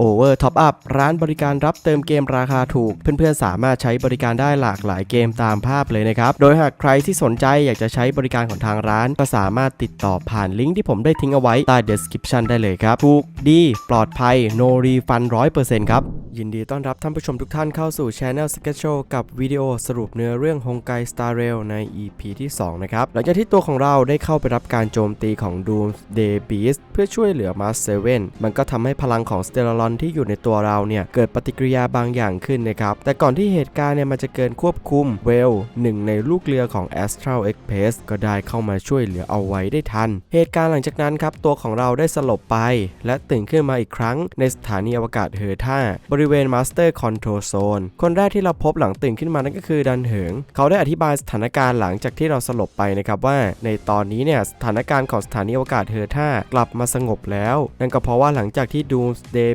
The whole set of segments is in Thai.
Over Top Up ร้านบริการรับเติมเกมราคาถูก เพื่อนๆ สามารถใช้บริการได้หลากหลายเกมตามภาพเลยนะครับ โดยหากใครที่สนใจอยากจะใช้บริการของทางร้าน ก็สามารถติดต่อผ่านลิงก์ที่ผมได้ทิ้งเอาไว้ใต้ description ได้เลยครับ ถูกดี ปลอดภัย no refund 100%ครับ ยินดีต้อนรับท่านผู้ชมทุกท่านเข้าสู่ Channel Sketch Show กับวิดีโอสรุปเนื้อเรื่อง Honkai Star Rail ใน EP ที่ 2 นะครับ หลังจากที่ตัวของเราได้เข้าไปรับการโจมตีของ Doomsday Beast เพื่อช่วยเหลือ Mass 7มันก็ทำให้พลังของ Stellalon ที่อยู่ในตัวเราเนี่ยเกิดปฏิกิริยาบางอย่างขึ้นนะครับแต่ก่อนที่เหตุการณ์เนี่ยมันจะเกินควบคุมเวลหนึ่งในลูกเรือของ Astral Express ก็ได้เข้ามาช่วยเหลือเอาไว้ได้ทัน เหตุการณ์หลังจากนั้นครับตัวของเราได้สลบไป และตื่นขึ้นมาอีกครั้งในสถานีอวกาศเฮอร์ท่าบริเวณ Master Control Zone คนแรกที่เราพบหลังตื่นขึ้นมานั่นก็คือดันเหิง เขาได้อธิบายสถานการณ์หลังจากที่เราสลบไปนะครับว่า ในตอนนี้เนี่ยสถานการณ์ของสถานีอวกาศเฮอร์ท่ากลับมาสงบแล้ว นั่นก็เพราะว่าหลังจากที่ Doomsday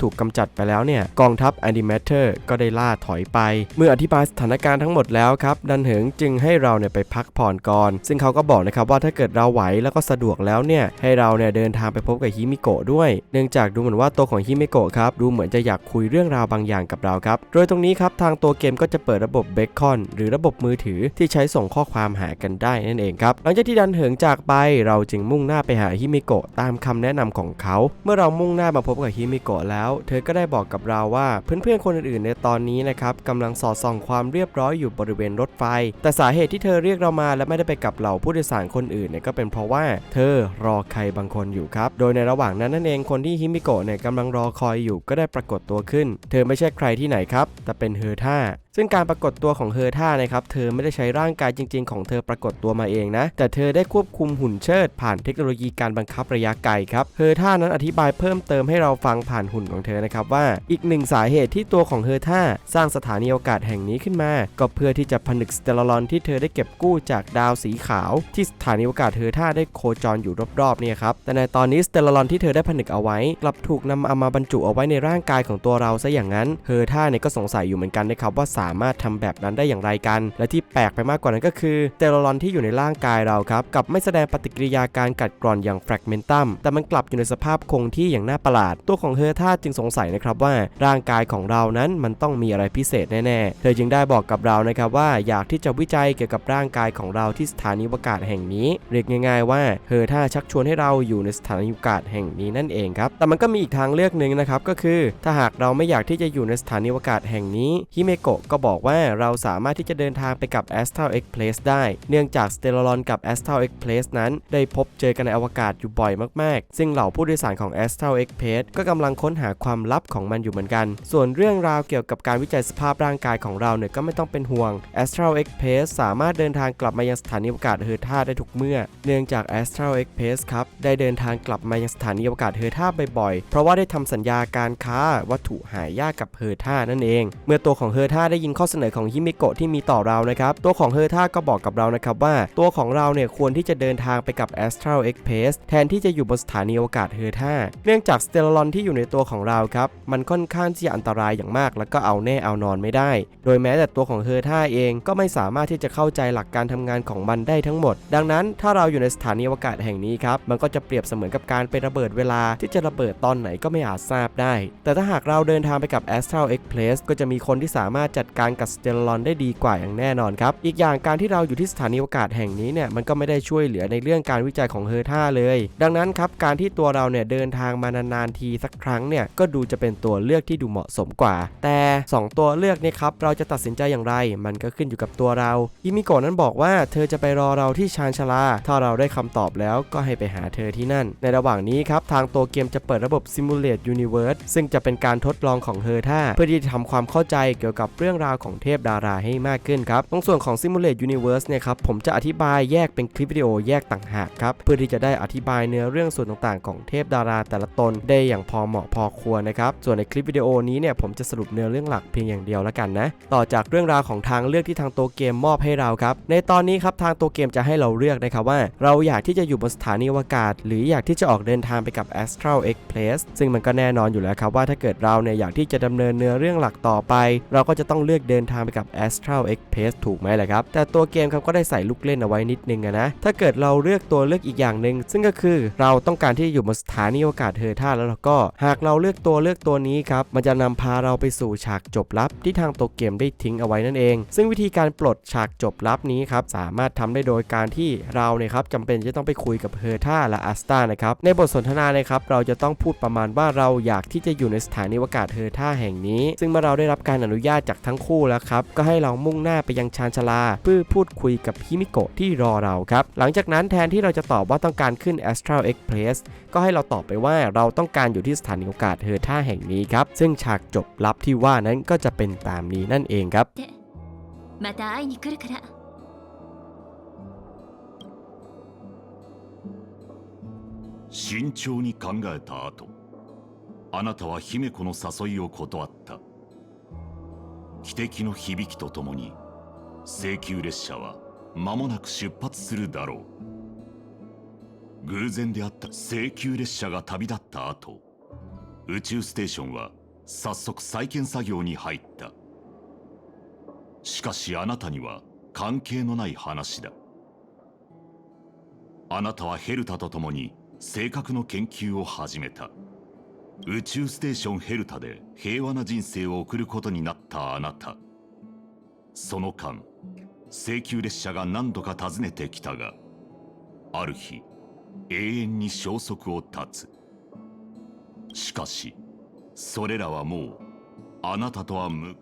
ถูกกำจัดไปแล้วเนี่ยกองทัพ Antimatter ก็ได้ล่าถอยไป เมื่ออธิบายสถานการณ์ทั้งหมดแล้วครับ ดันเหิงจึงให้เราเนี่ยไปพักผ่อนก่อน ซึ่งเขาก็บอกนะครับว่าถ้าเกิดเราไหวแล้วก็สะดวกแล้วเนี่ยให้เราเนี่ยเดินทางไปพบกับฮิมิโกะด้วย เนื่องจากดูเหมือนว่าตัวของฮิมิโกะครับดูเหมือนจะอยากคุยเรื่องราวบางอย่างกับเราครับ โดยตรงนี้ครับทางตัวเกมก็จะเปิดระบบเบคอนหรือระบบมือถือที่ใช้ส่งข้อความหากันได้นั่นเองครับ หลังจากที่ดันเหิงจากไปเราจึงมุ่งหน้าไปหาฮิมิโกะตามคำแนะนำของเขา เมื่อเรามุ่งหน้ามาพบกับฮิมิโกะแล้ว เธอก็ได้บอกกับเราว่าเพื่อนๆคนอื่นๆในตอนนี้นะครับกำลังสอดส่องความเรียบร้อยอยู่บริเวณรถไฟ แต่สาเหตุที่เธอเรียกเรามาและไม่ได้ไปกับเหล่าผู้โดยสารคนอื่นเนี่ยก็เป็นเพราะว่าเธอรอใครบางคนอยู่ครับ โดยในระหว่างนั้นนั่นเองคนที่ฮิมิโกะเนี่ยกำลังรอคอยอยู่ก็ได้ปรากฏตัวขึ้น เธอไม่ใช่ใครที่ไหนครับ แต่เป็นเฮอร์ท่าซึ่งการปรากฏตัวของเฮอร์ท่านะครับเธอไม่ได้ใช้ร่างกายจริง ๆ ของเธอปรากฏตัวมาเองนะ แต่เธอได้ควบคุมหุ่นเชิด ผ่านเทคโนโลยีการบังคับระยะไกลครับเฮอร์ท่านั้นอธิบายเพิ่มเติมให้เราฟังผ่านหุ่นของเธอนะครับว่าอีกหนึ่งสาเหตุที่ตัวของเฮอร์ท่าสร้างสถานีอวกาศแห่งนี้ขึ้นมา ก็เพื่อที่จะผนึกสเตลลอนที่เธอได้เก็บกู้จากดาวสีขาว ที่สถานีอวกาศเฮอร์ท่าได้โคจรอยู่รอบๆเนี่ยครับแต่ในตอนนี้สเตลลอนที่เธอได้ผนึกเอาไว้กลับถูกนำเอามาบรรจุเอาไว้ในร่างกายของตัวเราซะอย่างนั้นเฮอร์ท่าเนี่ยก็สงสัยอยู่เหมือนกันนะครับว่าสามารถทำแบบนั้นได้อย่างไรกัน และที่แปลกไปมากกว่านั้นก็คือเตลลอนที่อยู่ในร่างกายเราครับกับไม่แสดงปฏิกิริยาการกัดกร่อนอย่างแฟกเมนตัมแต่มันกลับอยู่ในสภาพคงที่อย่างน่าประหลาด ตัวของเฮอร์ท่าจึงสงสัยนะครับว่าร่างกายของเรานั้นมันต้องมีอะไรพิเศษแน่ๆ เธอจึงได้บอกกับเรานะครับว่าอยากที่จะวิจัยเกี่ยวกับร่างกายของเราที่สถานีอวกาศแห่งนี้ เรียกง่าย ๆ ว่าเฮอร์ท่าชักชวนให้เราอยู่ในสถานีอวกาศแห่งนี้นั่นเองครับ แต่มันก็มีอีกทางเลือกหนึ่งนะครับก็คือ ถ้าหากเราไม่อยากที่จะอยู่ในสถานีอวกาศแห่งนี้ฮิเมโกะก็บอกว่าเราสามารถที่จะเดินทางไปกับ Astral Express ได้ เนื่องจาก Stellalon กับ Astral Express นั้นได้พบเจอกันในอวกาศอยู่บ่อยมากๆ ซึ่งเหล่าผู้โดยสารของ Astral Express ก็กำลังค้นหาความลับของมันอยู่เหมือนกัน ส่วนเรื่องราวเกี่ยวกับการวิจัยสภาพร่างกายของเราเนี่ยก็ไม่ต้องเป็นห่วง Astral Express สามารถเดินทางกลับมายังสถานีอวกาศเฮอร์ท่าได้ทุกเมื่อ เนื่องจาก Astral Express ครับได้เดินทางกลับมายังสถานีอวกาศเฮอร์ท่าบ่อยๆ เพราะว่าได้ทำสัญญาการค้าวัตถุหายากกับเฮอร์ท่านั่นเอง เมื่อตัวของเฮอร์ท่าได้ยินข้อเสนอของฮิมิโกะที่มีต่อเรานะครับ ตัวของเฮอร์ท่าก็บอกกับเรานะครับว่า ตัวของเราเนี่ยควรที่จะเดินทางไปกับ Astral Express แทนที่จะอยู่บนสถานีอวกาศเฮอร์ท่าเนื่องจากสเตลลอนที่อยู่ในตัวของเราครับ มันค่อนข้างที่จะอันตรายอย่างมาก แล้วก็เอาแน่เอานอนไม่ได้ โดยแม้แต่ตัวของเฮอร์ท่าเองก็ไม่สามารถที่จะเข้าใจหลักการทำงานของมันได้ทั้งหมด ดังนั้นถ้าเราอยู่ในสถานีอวกาศแห่งนี้ครับ มันก็จะเปรียบเสมือนกับการไประเบิดเวลาที่จะระเบิดตอนไหนก็ไม่อาจทราบได้ แต่ถ้าหากเราเดินทางไปกับ Astral Express ก็จะมีคนที่สามารถจัดการกับสเตลลอนได้ดีกว่าอย่างแน่นอนครับ อีกอย่างการที่เราอยู่ที่สถานีอวกาศแห่งนี้เนี่ยมันก็ไม่ได้ช่วยเหลือในเรื่องการวิจัยของเฮอร์ท่าเลย ดังนั้นครับการที่ตัวเราเนี่ยเดินทางมานานๆทีสักครั้งเนี่ยก็ดูจะเป็นตัวเลือกที่ดูเหมาะสมกว่า แต่ 2 ตัวเลือกนี่ครับเราจะตัดสินใจอย่างไร มันก็ขึ้นอยู่กับตัวเราอิมิโกะนั้นบอกว่าเธอจะไปรอเราที่ชานชาลา ถ้าเราได้คำตอบแล้วก็ให้ไปหาเธอที่นั่น ในระหว่างนี้ครับทางตัวเกมจะเปิดระบบ Simulate Universe ซึ่งจะเป็นการทดลองของเฮอร์ท่าเพื่อที่จะทำความเข้าใจเกี่ยวกับเรื่องราวของเทพดาราให้มากขึ้นครับตรงส่วนของ Simulate Universe เนี่ยครับผมจะอธิบายแยกเป็นคลิปวิดีโอแยกต่างหากครับเพื่อที่จะได้อธิบายเนื้อเรื่องส่วนต่างๆ ของเทพดาราแต่ละตนได้อย่างพอเหมาะพอควรนะครับส่วนในคลิปวิดีโอนี้เนี่ยผมจะสรุปเนื้อเรื่องหลักเพียงอย่างเดียวแล้วกันนะต่อจากเรื่องราวของทางเลือกที่ทางตัวเกมมอบให้เราครับในตอนนี้ครับทางตัวเกมจะให้เราเลือกนะครับว่า เราอยากที่จะอยู่บนสถานีอวกาศ หรืออยากที่จะออกเดินทางไปกับ Astral Express ซึ่งมันก็แน่นอนอยู่แล้วครับว่าถ้าเกิดเราเนี่ยอยากที่จะดำเนินเนื้อเรื่องหลักต่อไป เราก็จะต้องเลือกลือกเดินทางไปกับ Astral Express ถูกไหมล่ะครับ แต่ตัวเกมครับก็ได้ใส่ลูกเล่นเอาไว้นิดนึงนะ ถ้าเกิดเราเลือกตัวเลือกอีกอย่างหนึ่งซึ่งก็คือเราต้องการที่จะอยู่บนสถานีอวกาศเฮอร์ท่าแล้วเราก็ หากเราเลือกตัวเลือกตัวนี้ครับมันจะนำพาเราไปสู่ฉากจบลับที่ทางตัวเกมได้ทิ้งเอาไว้นั่นเอง ซึ่งวิธีการปลดฉากจบลับนี้ครับสามารถทำได้โดยการที่เราเนี่ยครับจำเป็นจะต้องไปคุยกับเฮอร์ท่าและอัสตานะครับในบทสนทนานะครับเราจะต้องพูดประมาณว่าเราอยากที่จะอยู่ในสถานีอวกาศเฮอร์ท่าแห่งนี้ ซึ่งเมื่อเราได้รับการอนุญาตจากทั้งคู่แล้วครับก็ให้เรามุ่งหน้าไปยังชานชาลา เพื่อพูดคุยกับฮิมิโกะที่รอเราครับหลังจากนั้นแทนที่เราจะตอบว่าต้องการขึ้น Astral Express ก็ให้เราตอบไปว่าเราต้องการอยู่ที่สถานีอวกาศเฮอร์ท่าแห่งนี้ครับซึ่งฉากจบลับที่ว่านั้นก็จะเป็นตามนี้นั่นเองครับ また会いに来るから慎重に考えた後あなたは姫子の誘いを断った 汽笛の響きとともに請求列車は間もなく出発するだろう。偶然であった請求列車が旅立った後宇宙ステーションは早速再建作業に入った。しかしあなたには関係のない話だ。あなたはヘルタと共に性格の研究を始めた。宇宙ステーションヘルタで平和な人生を送ることになったあなた。その間請求列車が何度か訪ねてきたがある日永遠に消息を絶つ。しかしそれらはもうあなたとは無「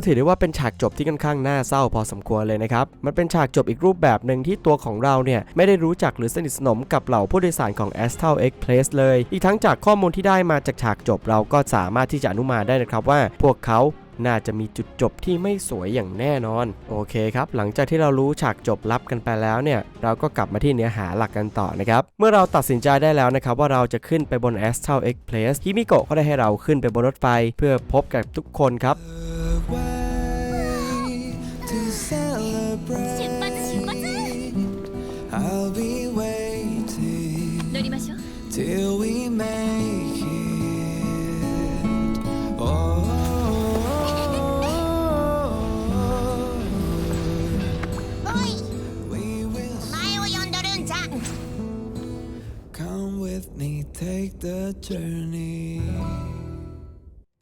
ก็ถือได้ว่าเป็นฉากจบที่ค่อนข้างน่าเศร้าพอสมควรเลยนะครับ มันเป็นฉากจบอีกรูปแบบหนึ่งที่ตัวของเราเนี่ยไม่ได้รู้จักหรือสนิทสนมกับเหล่าผู้โดยสารของ a s t a l Express เลย อีกทั้งจากข้อมูลที่ได้มาจากฉากจบเราก็สามารถที่จะอนุมานได้นะครับว่าพวกเขา น่าจะมีจุดจบที่ไม่สวยอย่างแน่นอน โอเคครับ หลังจากที่เรารู้ฉากจบลับกันไปแล้วเนี่ย เราก็กลับมาที่เนื้อหาหลักกันต่อนะครับ เมื่อเราตัดสินใจได้แล้วนะครับ ว่าเราจะขึ้นไปบน Astral Express ฮิมิโกะก็ได้ให้เราขึ้นไปบนรถไฟ เพื่อพบกับทุกคนครับ take the journey.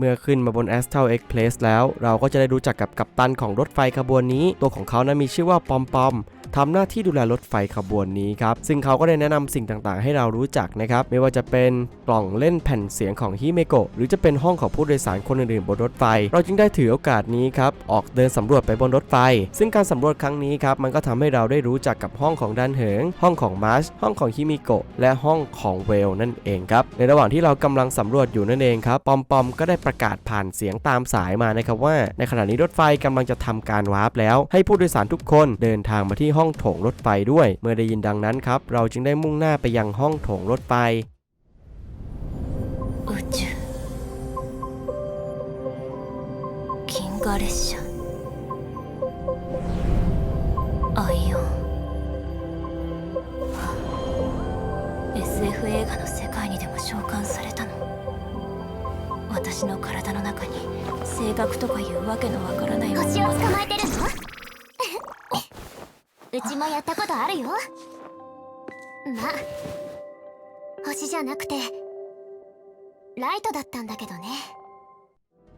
เมื่อขึ้นมาบน Astral Express แล้ว เราก็จะได้รู้จักกับกัปตันของรถไฟขบวนนี้ ตัวของเขานั้นมีชื่อว่าปอมปอมทำหน้าที่ดูแลรถไฟขบวนนี้ครับ ซึ่งเขาก็ได้แนะนำสิ่งต่างๆ ให้เรารู้จักนะครับ ไม่ว่าจะเป็นกล่องเล่นแผ่นเสียงของฮิเมโกะหรือจะเป็นห้องของผู้โดยสารคนอื่นๆบนรถไฟ เราจึงได้ถือโอกาสนี้ครับ ออกเดินสำรวจไปบนรถไฟ ซึ่งการสำรวจครั้งนี้ครับ มันก็ทำให้เราได้รู้จักกับห้องของดันเหิง ห้องของมาร์ช ห้องของฮิเมโกะ และห้องของเวลนั่นเองครับ ในระหว่างที่เรากำลังสำรวจอยู่นั่นเองครับ ปอมปอมก็ได้ประกาศผ่านเสียงตามสายมานะครับว่า ในขณะนี้รถไฟกำลังจะทำการวาร์ปแล้ว ให้ผู้โดยสารทุกคนเดินทางมาที่ห้องโถงรถไฟด้วย เมื่อได้ยินดังนั้นครับ เราจึงได้มุ่งหน้าไปยังห้องโถงรถไฟ 宇宙銀河列車 私の体の中に性格とかいうわけのわからない星をが。捕まえてるの？うちもやったことあるよ。まあ星じゃなくてライトだったんだけどね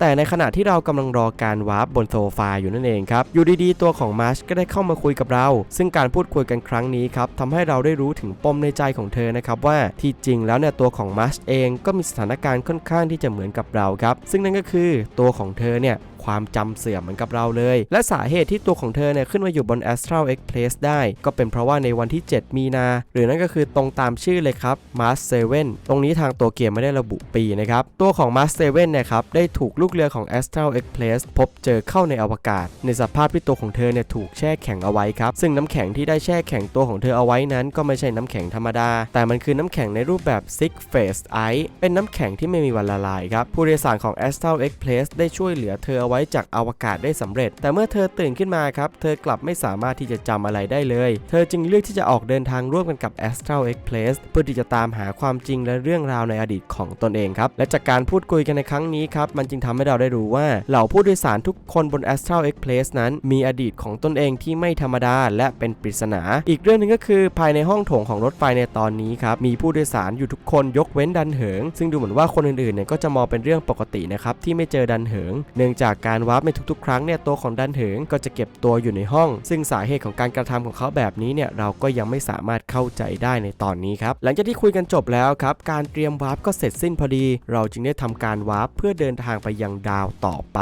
แต่ในขณะที่เรากำลังรอการวาร์ปบนโซฟาอยู่นั่นเองครับ อยู่ดีๆ ตัวของมาร์ชก็ได้เข้ามาคุยกับเรา ซึ่งการพูดคุยกันครั้งนี้ครับทำให้เราได้รู้ถึงปมในใจของเธอนะครับว่าที่จริงแล้วเนี่ยตัวของมาร์ชเองก็มีสถานการณ์ค่อนข้างที่จะเหมือนกับเราครับ ซึ่งนั่นก็คือตัวของเธอเนี่ยความจำเสื่อมเหมือนกับเราเลย และสาเหตุที่ตัวของเธอเนี่ยขึ้นมาอยู่บน Astral Express ได้ ก็เป็นเพราะว่าในวันที่ 7 มีนา หรือนั่นก็คือตรงตามชื่อเลยครับ Mars 7ตรงนี้ทางตัวเกมไม่ได้ระบุปีนะครับ ตัวของ Mars 7เนี่ยครับได้ถูกลูกเรือของ Astral Express พบเจอเข้าในอวกาศ ในสภาพที่ตัวของเธอเนี่ยถูกแช่แข็งเอาไว้ครับ ซึ่งน้ำแข็งที่ได้แช่แข็งตัวของเธอเอาไว้นั้น ก็ไม่ใช่น้ำแข็งธรรมดา แต่มันคือน้ำแข็งในรูปแบบ Six Phase Ice เป็นน้ำแข็งที่ไม่มีวันละลายครับผู้โดยสารของ Astral Express ได้ช่วยเหลือเธอเอาไว้จากอวกาศได้สำเร็จ แต่เมื่อเธอตื่นขึ้นมาครับ เธอกลับไม่สามารถที่จะจำอะไรได้เลย เธอจึงเลือกที่จะออกเดินทางร่วมกันกับ Astral Express เพื่อที่จะตามหาความจริงและเรื่องราวในอดีตของตนเองครับ และจากการพูดคุยกันในครั้งนี้ครับ มันจึงทำให้เราได้รู้ว่า เหล่าผู้โดยสารทุกคนบน Astral Express นั้น มีอดีตของตนเองที่ไม่ธรรมดาและเป็นปริศนา อีกเรื่องหนึ่งก็คือภายในห้องโถงของรถไฟในตอนนี้ครับมีผู้โดยสารอยู่ทุกคนยกเว้นดันเหิง ซึ่งดูเหมือนว่าคนอื่นๆเนี่ยก็จะมองเป็นเรื่องปกตินะครับที่ไม่เจอดันเหิง เนื่องจากการวาร์ปในทุกๆ ครั้งเนี่ยตัวของดันเหิงก็จะเก็บตัวอยู่ในห้อง ซึ่งสาเหตุของการกระทำของเขาแบบนี้เนี่ยเราก็ยังไม่สามารถเข้าใจได้ในตอนนี้ครับ หลังจากที่คุยกันจบแล้วครับ การเตรียมวาร์ปก็เสร็จสิ้นพอดี เราจึงได้ทำการวาร์ปเพื่อเดินทางไปยังดาวต่อไป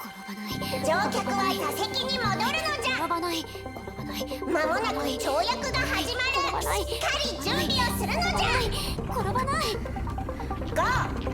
転ばない乗客は座席に戻るのじゃ転ばない転ばない間もなく跳躍が始まる転ばないしっかり準備をするのじゃ転ばない5 4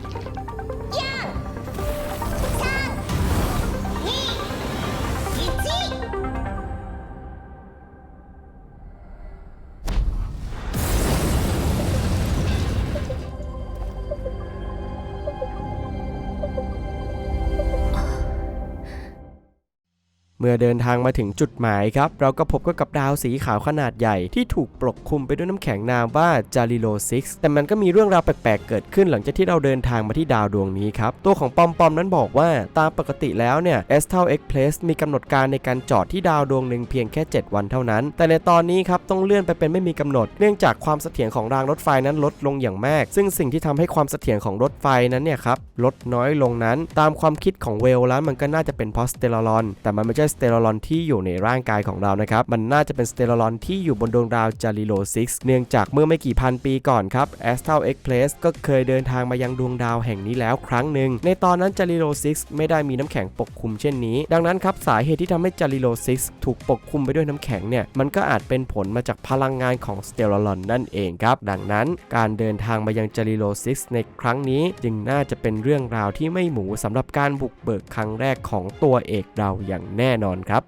เมื่อเดินทางมาถึงจุดหมายครับ เราก็พบกับดาวสีขาวขนาดใหญ่ที่ถูกปกคลุมไปด้วยน้ำแข็งนามว่าจาริโล6แต่มันก็มีเรื่องราวแปลกๆ เกิดขึ้นหลังจากที่เราเดินทางมาที่ดาวดวงนี้ครับ ตัวของปอมปอมนั้นบอกว่าตามปกติแล้วเนี่ย a s t r a l Express มีกำหนดการในการจอดที่ดาวดวงหนึ่งเพียงแค่ 7 วันเท่านั้น แต่ในตอนนี้ครับต้องเลื่อนไปเป็นไม่มีกำหนด เนื่องจากความเสถียรของรางรถไฟนั้นลดลงอย่างมาก ซึ่งสิ่งที่ทำให้ความเสถียรของรถไฟนั้นเนี่ยครับลดน้อยลงนั้น ตามความคิดของเวลแล้วมันก็น่าจะเป็นพราะสเตลลอน แต่มันไม่ใช่สเตลลอนที่อยู่ในร่างกายของเรานะครับมันน่าจะเป็นสเตลลอนที่อยู่บนดวงดาวจาริโล6เนื่องจากเมื่อไม่กี่พันปีก่อนครับ Astral Express ก็เคยเดินทางมายังดวงดาวแห่งนี้แล้วครั้งหนึ่งในตอนนั้นจาริโล6ไม่ได้มีน้ำแข็งปกคลุมเช่นนี้ ดังนั้นครับสาเหตุที่ทำให้จาริโล6ถูกปกคลุมไปด้วยน้ำแข็งเนี่ยมันก็อาจเป็นผลมาจากพลังงานของสเตลลอนนั่นเองครับดังนั้นการเดินทางมายังจาริโล6ในครั้งนี้ จึงน่าจะเป็นเรื่องราวที่ไม่หมูสำหรับการบุกเบิกครั้งแรกของตัวเอกเราอย่างแน่นอนครับ